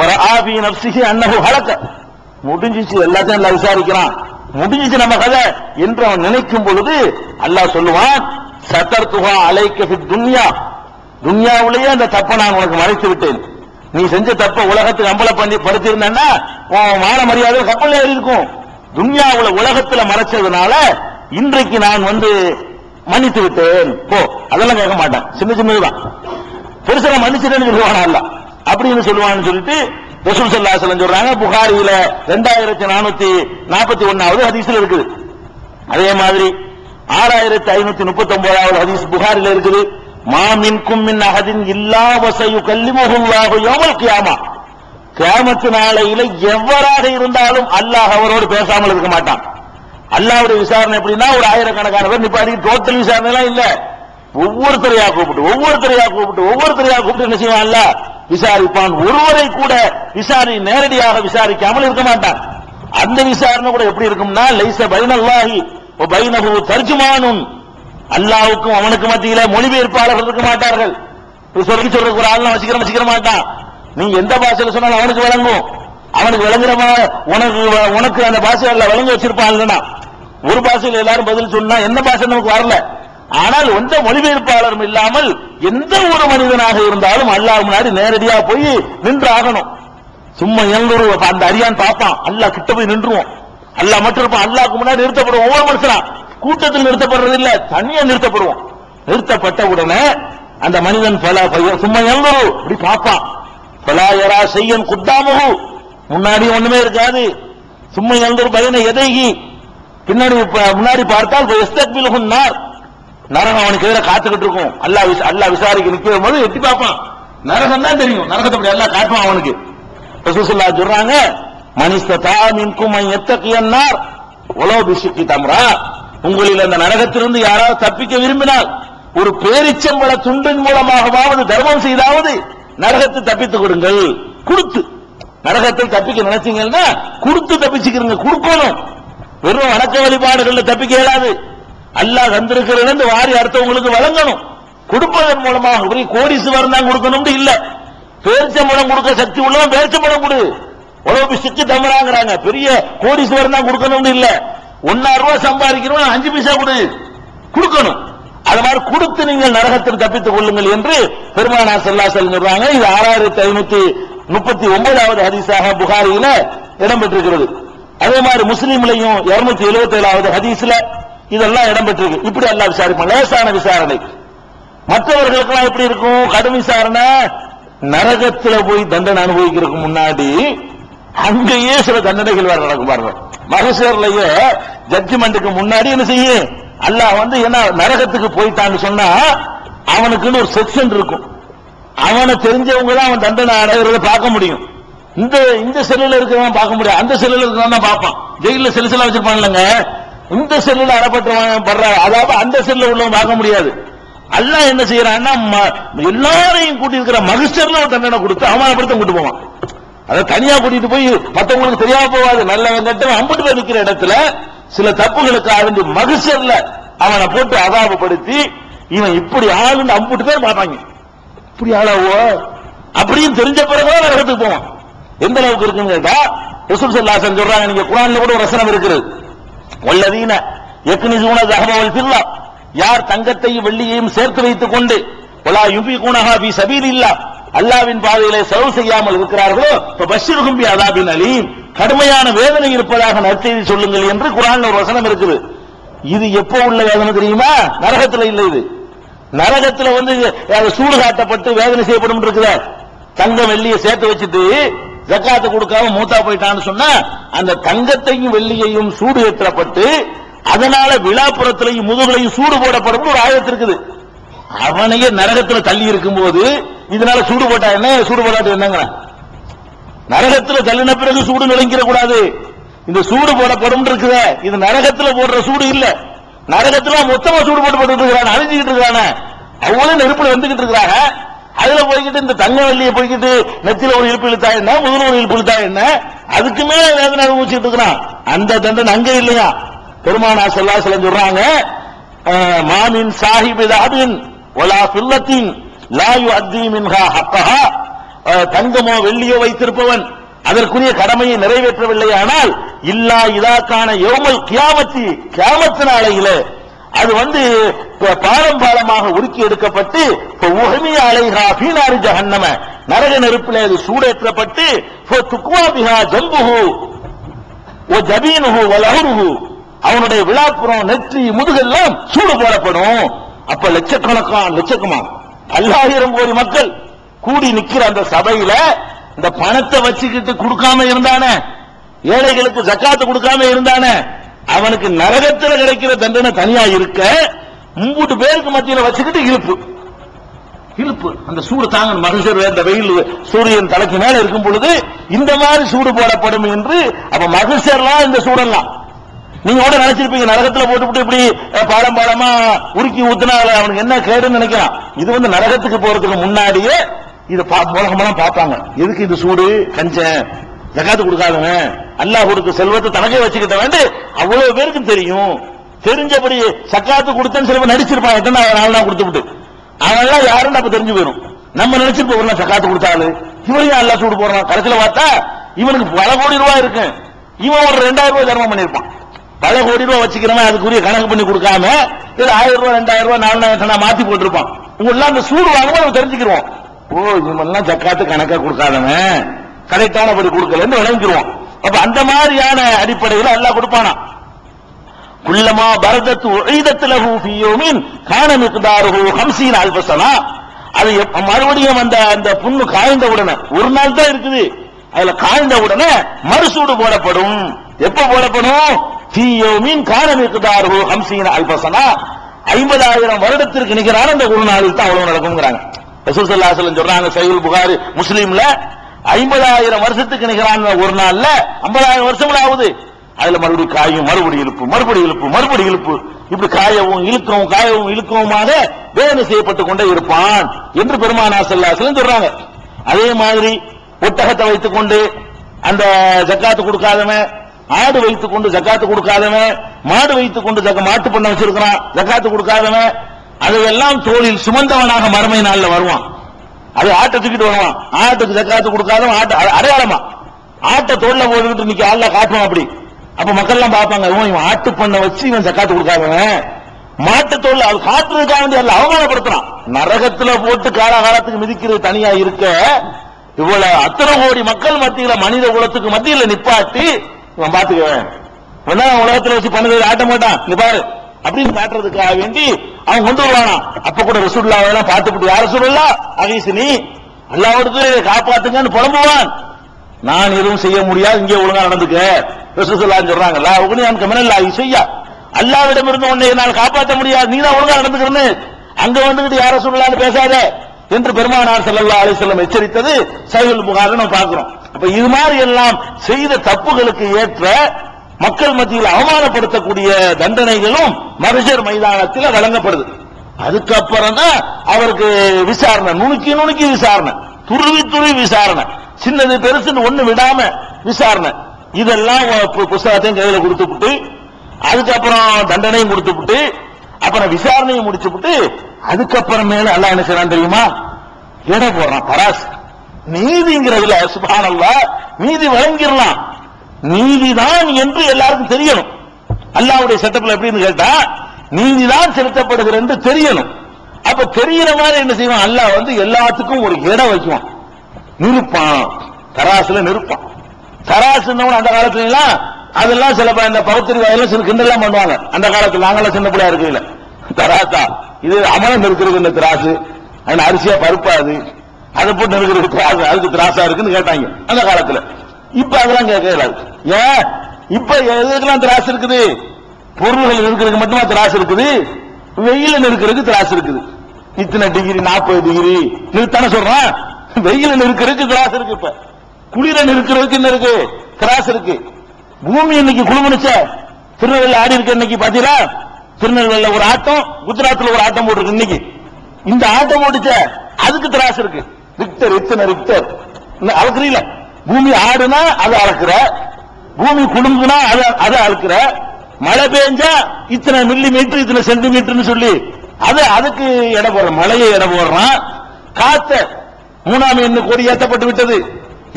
ஒரு ஆபி நப்சிகி அன்னகு ஹலக்க. முடிஞ்சிச்சு எல்லாத்தையும் நல்லா விசாரிக்கிறான். முடிஞ்சிச்சு நம்ம கதை. என்று அவன் நினைக்கும் பொழுது அல்லாஹ் சொல்லுவான் சத்தர்துஹா அலைக்க துன்யா. துன்யாவிலேயே அந்த தப்பை நான் உனக்கு மறைத்து விட்டேன். நீ செஞ்ச தப்ப உலகத்துக்கு அம்பல பண்ணி படுத்திருந்தா உன் மான மரியாதை கப்பல் ஏறி இருக்கும். துன்யாவுல உலகத்துல மறைச்சதுனால இன்றைக்கு நான் வந்து மன்னித்து விட்டேன். போ. அதெல்லாம் கேட்க மாட்டான். சின்ன சின்னதுதான். பெருசா மன்னிச்சிட்டேன்னு சொல்லுவானா அல்ல அப்படின்னு சொல்லுவான்னு சொல்லிட்டு ரசூல் சல்லா சொல்றாங்க. புகாரியில ரெண்டாயிரத்தி நானூத்தி நாற்பத்தி ஒன்னாவது ஹதீஸ்ல இருக்குது. அதே மாதிரி ஆறாயிரத்தி ஐநூத்தி முப்பத்தி ஒன்பதாவது ஹதீஸ் புகாரில இருக்குது. மாமின் கும்மின் அகதின் இல்லா வசையு கல்லிமுகுல்லாஹு யோமல் கியாமா. கியாமத்து நாளையில எவராக இருந்தாலும் அல்லாஹ் அவரோடு பேசாமல் இருக்க மாட்டான். அல்லாவுடைய விசாரணை எப்படின்னா ஒரு ஆயிரக்கணக்கான பேர் நிப்பாடி டோட்டல் விசாரணை எல்லாம் இல்ல. ஒவ்வொருத்தரையா கூப்பிட்டு ஒவ்வொருத்தரையா கூப்பிட்டு ஒவ்வொருத்தரையா கூப்பிட்டு என்ன செய்வான் விசாரிப்பான். ஒருவரை கூட விசாரி நேரடியாக விசாரிக்காமல் இருக்க மாட்டான். அந்த விசாரணை கூட எப்படி இருக்கும்னா லைச பைனல்லாஹி ஒ பைனஹு தர்ஜுமானுன். அல்லாஹ்வுக்கும் அவனுக்கு மத்தியில மொழிபெயர்ப்பாளர்கள் இருக்க மாட்டார்கள். சொல்லி சொல்றதுக்கு ஒரு ஆள் வச்சுக்கிற வச்சுக்கிற மாட்டான். நீ எந்த பாஷையில சொன்னாலும் அவனுக்கு விளங்கும். அவனுக்கு விளங்குற உனக்கு உனக்கு அந்த பாஷையில விளங்க வச்சிருப்பான் இல்லைன்னா. ஒரு பாஷையில எல்லாரும் பதில் சொன்னா என்ன பாஷை நமக்கு வரல? ஆனால் எந்த மொழிபெயர்ப்பாளரும் இல்லாமல் எந்த ஒரு மனிதனாக இருந்தாலும் அல்லாஹ் முன்னாடி நேரடியா போய் நின்று ஆகணும் சும்மா எங்கூரு அந்த அரியான் பார்ப்பான் அல்லாஹ் கிட்ட போய் நின்றுவோம். அல்லாஹ் மட்டும் இருப்பான் அல்லாஹ்க்கு முன்னாடி நிறுத்தப்படுவோம். ஒவ்வொரு மனுஷனா? கூட்டத்தில் நிறுத்தப்படுறது இல்ல தனியா நிறுத்தப்படுவோம். நிறுத்தப்பட்ட உடனே அந்த மனிதன் பல பையன் சும்மா எங்கூரு இப்படி பார்ப்பான். பலாயரா செய்யன் குத்தாமகு முன்னாடி ஒண்ணுமே இருக்காது. சும்மா எங்கூர் பயனை எதைகி? பின்னாடி ப- முன்னாடி பார்த்தால் எஸ்தக்பில் நார் நரகம் அவனுக்கு எதிராக காத்துக்கிட்டு இருக்கும். அல்லா விச- அல்லாஹ் விசாரிக்க நிற்கும் போது எட்டி பார்ப்பான். நரகம் தான் தெரியும். நரகத்தை அப்படி எல்லாம் காட்டுவான் அவனுக்கு. ரசூலுல்லாஹ் சொல்றாங்க மனிஸ்ததா மின்கும் எத்தக்கியன்னார் உலோ பிசுக்கி தம்ரா. உங்களில் அந்த நரகத்திலிருந்து யாராவது தப்பிக்க விரும்பினால் ஒரு பேரிச்சம்பள துண்டின் மூலமாகவாவது தர்மம் செய்தாவது நரகத்தை தப்பித்துக் கொடுங்கள். கொடுத்து. நரகத்தை தப்பிக்க நினைச்சீங்கன்னா கொடுத்து தப்பிச்சுக்கிறீங்க. கொடுக்கணும். வெறும் வணக்க வழிபாடுகள்ல தப்பிக்க இயலாது. அல்லாஹ் தந்திருக்கிறது வாரி அடுத்தவங்களுக்கு வழங்கணும். கொடுப்பதன் மூலமாக பெரிய கோடீஸ்வரன் தான் கொடுக்கணும்னு இல்ல. பேரிச்சம்பழம் கொடுக்க சக்தி உள்ளவன் பேரிச்சம்பழம் கொடு. உழவு சிக்கு தம்பராங்கிறாங்க பெரிய கோடீஸ்வரன் தான் கொடுக்கணும்னு இல்ல. ஒன்னாயிரம் ரூபாய் சம்பாதிக்கிறவன் அஞ்சு பைசா கொடு. கொடுக்கணும். அது மாதிரி கொடுத்து நீங்கள் நரகத்தில் தப்பித்துக் கொள்ளுங்கள் என்று பெருமானா செல்லா சொல்றாங்க. இது ஆறாயிரத்தி ஐநூத்தி முப்பத்தி ஒன்பதாவது ஹதீஸாக புகாரியில இடம்பெற்றிருக்கிறது. அதே மாதிரி முஸ்லீம்லையும் இருநூத்தி எழுபத்தி ஏழாவது ஹதீஸ்ல இதெல்லாம் இடம்பெற்றிருக்கு. இப்படி எல்லாம் விசாரிப்பான். லேசான விசாரணை. மற்றவர்களுக்கெல்லாம் எப்படி இருக்கும்? கடும் விசாரணை. நரகத்துல போய் தண்டனை அனுபவிக்கிறதுக்கு முன்னாடி அங்கேயே சில தண்டனைகள் வேற நடக்கும் பாருங்க. மகசேர்லயே ஜட்ஜ்மெண்ட்டுக்கு முன்னாடி என்ன செய்யும் அல்லாஹ் வந்து என்ன நரகத்துக்கு போயிட்டான்னு சொன்னா அவனுக்குன்னு ஒரு செக்ஷன் இருக்கும். அவனை தெரிஞ்சவங்க தான் அவன் தண்டனை அடைகிறத பார்க்க முடியும். இந்த இந்த செல்லுல இருக்கிறவன் பார்க்க முடியாது. அந்த செல்லுல இருக்கிறவன் தான் பார்ப்பான். ஜெயில செல்லு செல்லா வச்சிருப்பான்லங்க இந்த செல்லுல அறப்பட்டு படுற அதாவது அந்த செல்ல உள்ளவன் பார்க்க முடியாது. அல்லாஹ் என்ன செய்யறான்னா ம- எல்லாரையும் கூட்டி இருக்கிற மகிஸ்டர்ல ஒரு தண்டனை கொடுத்து அவமானப்படுத்த கூட்டு போவான். அதை தனியா கூட்டிட்டு போய் மற்றவங்களுக்கு தெரியாம போவாது நல்லவன் கெட்டவன் அம்பிட்டு போய் நிற்கிற இடத்துல சில தப்புகளுக்கு வேண்டி மகிழ்ச்சியர்ல அவனை போட்டு அதாபப்படுத்தி இவன் இப்படி ஆளுன்னு அம்பிட்டு பேர் பார்ப்பாங்க. இப்படி ஆளாவோ? அப்படின்னு தெரிஞ்ச பிறகுதான் இடத்துக்கு போவான். எந்த அளவுக்கு இருக்குன்னு கேட்டா ரசூல் சல்லாசன் சொல்றாங்க நீங்க குரான்ல கூட ஒரு ரசனம் இருக்குது. வல்லதீன எக்னிசூன தகவல் பில்லா யார் தங்கத்தையும் வெள்ளியையும் சேர்த்து வைத்துக் கொண்டு ஒலா யுபி குணஹா பி சபீல் இல்லா அல்லாவின் பாதையிலே செலவு செய்யாமல் இருக்கிறார்களோ இப்ப பஷீர் கும்பி அதாபின் அலீம். கடுமையான வேதனை இருப்பதாக நற்செய்தி சொல்லுங்கள் என்று குரான் ஒரு வசனம் இருக்குது. இது எப்போ உள்ள வேதனை தெரியுமா? நரகத்துல இல்லை இது. நரகத்துல வந்து சூடு காட்டப்பட்டு வேதனை செய்யப்படும் இருக்குதா? தங்கம் வெள்ளியை சேர்த்து வச்சுட்டு ஜக்காத்து கொடுக்காம மூத்தா போயிட்டான்னு சொன்னா அந்த தங்கத்தையும் வெள்ளியையும் சூடு ஏற்றப்பட்டு அதனால விழாப்புறத்திலையும் முதுகுலையும் சூடு போடப்படும் ஒரு ஆயத்து இருக்குது. அவனையே நரகத்துல தள்ளி இருக்கும் போது இதனால சூடு போட்டா என்ன? சூடு போடாட்டு என்னங்க? நரகத்துல தள்ளின பிறகு சூடு நிலைங்கிற கூடாது இந்த சூடு போடப்படும் இருக்குதே இது நரகத்துல போடுற சூடு இல்ல. நரகத்துல மொத்தமா சூடு போட்டு போட்டு இருக்கிறான் அழிஞ்சுக்கிட்டு இருக்கானே அவங்களும் நெருப்புல வந்துகிட்டு இருக்கிறாங்க. அதுல போய்கிட்டு இந்த தங்க வெள்ளியை போய்கிட்டு நெத்தில ஒரு இழுப்பு இழுத்தா என்ன? முதல் ஒரு இழுப்பு இழுத்தா என்ன? அதுக்கு மேல வேதனை அனுபவிச்சுட்டு இருக்கிறான் அந்த தண்டனை அங்க இல்லையா? பெருமானா செல்லா சொல்றாங்க மாமின் சாஹிப் தாபின் ஒலா பில்லத்தின் லாயு யுஅத்தி மின்ஹா ஹக்கஹா. தங்கமோ வெள்ளியோ வைத்திருப்பவன் அதற்குரிய கடமையை நிறைவேற்றவில்லை ஆனால் இல்லா இதாக்கான யௌமல் கியாமத்தி கியாமத்து நாளையில அது வந்து பாலம் பாலமாக உருக்கி எடுக்கப்பட்டு உகமிய அலைஹா பீனாரி ஜஹன்னம. நரக நெருப்பிலே அது சூடேற்றப்பட்டு துக்குவா பிஹா ஜம்புஹு ஓ ஜபீனுஹு வலஹுருஹு அவனுடைய விழாப்புறம் நெற்றி முதுகெல்லாம் சூடு போடப்படும். அப்ப லட்சக்கணக்கான லட்சக்கமா? பல்லாயிரம் கோடி மக்கள் கூடி நிக்கிற அந்த சபையில இந்த பணத்தை வச்சுக்கிட்டு கொடுக்காம இருந்தானே? ஏழைகளுக்கு ஜக்காத்து கொடுக்காம இருந்தானே? அவனுக்கு நரகத்துல கிடைக்கிற தண்டனை தனியா இருக்க மூட்டு பேருக்கு மத்தியில வச்சுக்கிட்டு இழுப்பு. இழுப்பு. அந்த சூடு தாங்க மகசர் வேண்ட வெயில் சூரியன் தலைக்கு மேல இருக்கும் பொழுது இந்த மாதிரி சூடு போடப்படும் என்று அப்ப மகசர்லாம் இந்த சூடெல்லாம். நீங்க கூட நினைச்சிருப்பீங்க நரகத்துல போட்டுவிட்டு இப்படி பாடம் பாடமா உருக்கி ஊத்துனால அவனுக்கு என்ன கேடுன்னு நினைக்கிறான் இது வந்து நரகத்துக்கு போறதுக்கு முன்னாடியே இத உலகமெல்லாம் பார்ப்பாங்க. எதுக்கு இது சூடு? கஞ்சன். ஜகாத்து கொடுக்காதவன். அல்லாஹ் கொடுக்க செல்வத்தை தனக்கே வச்சுக்கிட்டவன் அவ்வளவு பேருக்கு தெரியும். தெரிஞ்சபடி சக்காத்து கொடுத்தேன்னு சில நடிச்சிருப்பான். எத்தனை நாள் தான் கொடுத்துவிட்டு. அவன்லாம் யாருன்னு அப்ப தெரிஞ்சு போயிடும் நம்ம நினைச்சிருப்போம் ஒரு நாள் சக்காத்து கொடுத்தாலு. இவரையும் அல்லா சூடு போடுறான். கடைசியில பார்த்தா இவனுக்கு பல கோடி ரூபாய் இருக்கு. இவன் ஒரு ரெண்டாயிரம் ரூபாய் தர்மம் பண்ணிருப்பான் பல கோடி ரூபாய் வச்சுக்கிறவன் அதுக்குரிய கணக்கு பண்ணி கொடுக்காம இது ஆயிரம் ரூபாய் ரெண்டாயிரம் ரூபாய் நாலாயிரம் நான் மாத்தி போட்டிருப்பான். உங்களெல்லாம் அந்த சூடு வாங்கும்போது நம்ம தெரிஞ்சுக்கிறோம் ஓ இவன்லாம் ஜக்காத்து கணக்கா கொடுக்காதவன். கரெக்டானபடி கொடுக்கலன்னு விளங்கிடுவோம் அப்ப அந்த மாதிரியான அடிப்படையில் அல்லாஹ் கொடுப்பானா? குல்லமா பரதத்து உழைதத்துல ஹூஃபியோமின் காணமிக்குதாரு ஹம்சீன் அல்பசனா அது எப்ப- மறுபடியும் அந்த அந்த புண்ணு காய்ந்த உடனே ஒரு நாள் தான் இருக்குது. அதுல காய்ந்த உடனே மறுசூடு போடப்படும். எப்ப போடப்படும்? தீயோமின் காணமிக்குதாரு ஹம்சீன் அல்பசனா ஐம்பதாயிரம் வருடத்திற்கு நிகரான அந்த ஒரு நாளில் தான் அவ்வளவு நடக்கும்ங்கிறாங்க. ரசூல் சொல்றாங்க சஹீஹுல் புகாரி முஸ்லீம்ல ஐம்பதாயிரம் வருஷத்துக்கு நிகரான ஒரு நாள்ல ஐம்பதாயிரம் வருஷங்கள் ஆகுது அதுல மறுபடியும் காயும் மறுபடியும் இழுப்பு மறுபடியும் இழுப்பு மறுபடியும் இழுப்பு. இப்படி காயவும் இழுக்கவும் காயவும் இழுக்கவுமாக வேதனை செய்யப்பட்டு கொண்டே இருப்பான் என்று பெருமானா செல்லாசலம் சொல்றாங்க. அதே மாதிரி ஒட்டகத்தை வைத்துக் கொண்டு அந்த ஜக்காத்து கொடுக்காதவன் ஆடு வைத்துக் கொண்டு ஜக்காத்து கொடுக்காதவன் மாடு வைத்துக் கொண்டு ஜக்க மாட்டு பண்ண வச்சிருக்கிறான் ஜக்காத்து கொடுக்காதவன் அதையெல்லாம் தோளில் சுமந்தவனாக மறுமை நாளில் வருவான். அது ஆட்டை தூக்கிட்டு வருவான் ஆட்டுக்கு ஜக்காத்து கொடுக்காதவன் ஆட்ட அடையாளமா? ஆட்டை தோல்ல போட்டுக்கிட்டு நிக்க ஆள்ல காட்டுவான் அப்படி. அப்ப மக்கள் எல்லாம் பார்ப்பாங்க இவன் இவன் ஆட்டு பண்ண வச்சு இவன் ஜக்காத்து கொடுக்காதவன். மாட்டு தோல்ல அது காட்டுறதுக்காக வேண்டி அல்ல அவமானப்படுத்துறான். நரகத்துல போட்டு காலகாலத்துக்கு மிதிக்கிறது தனியா இருக்க இவ்வளவு அத்தனை கோடி மக்கள் மத்தியில மனித குலத்துக்கு மத்தியில நிப்பாட்டி இவன் பாத்துக்குவேன் உலகத்துல வச்சு பண்ணது ஆட்ட மாட்டான். நீ பாரு. அப்படின்னு காட்டுறதுக்காக வேண்டி அவன் கொண்டு வருவானா அப்ப கூட ரசூல்லா எல்லாம் பார்த்துட்டு யார சொல்லலா அகீசினி அல்லாவோட காப்பாத்துங்கன்னு புலம்புவான். நான் எதுவும் செய்ய முடியாது. இங்கே ஒழுங்கா நடந்துக்க. ரசூலுல்லாஹ் சொல்றாங்க. லா உக்னியான் கமனல்லா செய்யா அல்லாவிடம் இருந்து உன்னை என்னால் காப்பாற்ற முடியாது. நீ தான் ஒழுங்கா நடந்துக்கிறேன்னு அங்க வந்துகிட்டு யார சொல்லலான்னு பேசாத. என்று பெருமானார் செல்லல்லா அலைஹி வஸல்லம் எச்சரித்தது சைவல் புகாரி நம்ம பார்க்கிறோம். அப்ப இது மாதிரி எல்லாம் செய்த தப்புகளுக்கு ஏற்ற மக்கள் மத்தியில் அவமானப்படுத்தக்கூடிய தண்டனைகளும் மருஜர் மைதானத்தில் வழங்கப்படுது. அதுக்கப்புறம் தான் அவருக்கு விசாரணை நுணுக்கி நுணுக்கி விசாரணை துருவி துருவி விசாரணை சின்னது பெருசுன்னு ஒண்ணு விடாம விசாரணை. இதெல்லாம் பு- புஸ்தகத்தையும் கையில கொடுத்துப்புட்டு அதுக்கப்புறம் தண்டனையும் கொடுத்துப்புட்டு அப்புறம் விசாரணையும் முடிச்சுப்புட்டு அதுக்கப்புறம் மேல எல்லாம் என்ன செய்யறான் தெரியுமா? இட போடுறான் பராஸ். நீதிங்கிறதுல சுபானல்ல நீதி வழங்கிடலாம். நீதிதான் என்று எல்லாருக்கும் தெரியணும். அல்லாவுடைய சட்டத்தில் எப்படின்னு கேட்டா நீதிதான் செலுத்தப்படுகிறது என்று தெரியணும். அப்ப தெரியற மாதிரி என்ன செய்வான்? அல்லாஹ் வந்து எல்லாத்துக்கும் ஒரு இடம் வைக்குவான். நிறுப்பான் தராசுல நிறுப்பான் தராசு அந்த காலத்துல எல்லாம் அதெல்லாம் சில ப- இந்த பகுத்தறி சில கிண்டெல்லாம் பண்ணுவாங்க. அந்த காலத்துல நாங்களாம் சின்ன பிள்ளையா இருக்கையில. தராசா இது அமலம் இருக்கிறது இந்த திராசு. அது அரிசியா பருப்பாது அதை? போட்டு இருக்கிறது அதுக்கு திராசா இருக்குன்னு கேட்டாங்க. அந்த காலத்துல. இப்ப அதெல்லாம் கேட்கல ஏன்? இப்ப எதுக்கெல்லாம் திராசு இருக்குது? பொருள்கள் இருக்கிறதுக்கு மட்டுமா திராசு இருக்குது? வெயில இருக்கிறதுக்கு திராசு இருக்குது. இத்தனை டிகிரி நாற்பது டிகிரி நிறுத்தான சொல்றான். வெயில இருக்கிறதுக்கு திராசு இருக்கு இப்ப. குளிர இருக்கிறதுக்கு என்ன இருக்கு? திராசு இருக்கு. பூமி இன்னைக்கு குழுமுனுச்ச திருநெல்வேலி ஆடி இருக்க இன்னைக்கு பாத்தீங்களா? திருநெல்வேலியில ஒரு ஆட்டம் குஜராத்ல ஒரு ஆட்டம் போட்டிருக்கு இன்னைக்கு. இந்த ஆட்டம் போட்டுச்ச. அதுக்கு திராசு இருக்கு. ரிக்டர் இத்தனை ரிக்டர் இன்னும் அளக்குறீல பூமி ஆடுனா அதை அளக்குற பூமி குலுங்குனா அதை அதை அளக்குற மழை பெஞ்சா இத்தனை மில்லி மீட்டர் இத்தனை சென்டிமீட்டர்னு சொல்லி அது அதுக்கு எடை போடுற மழையை எடை போடுறான். காத்த மூணாம் எண்ணு கொடி ஏத்தப்பட்டு விட்டது.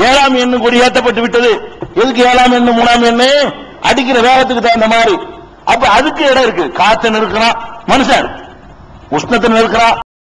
ஏழாம் எண்ணு கொடி ஏத்தப்பட்டு விட்டது. எதுக்கு ஏழாம் எண்ணு மூணாம் எண்ணு? அடிக்கிற வேகத்துக்கு தகுந்த மாதிரி. அப்ப அதுக்கு இடம் இருக்கு. காத்து நிற்கிறான் மனுஷன். உஷ்ணத்தை நிற்கிறான்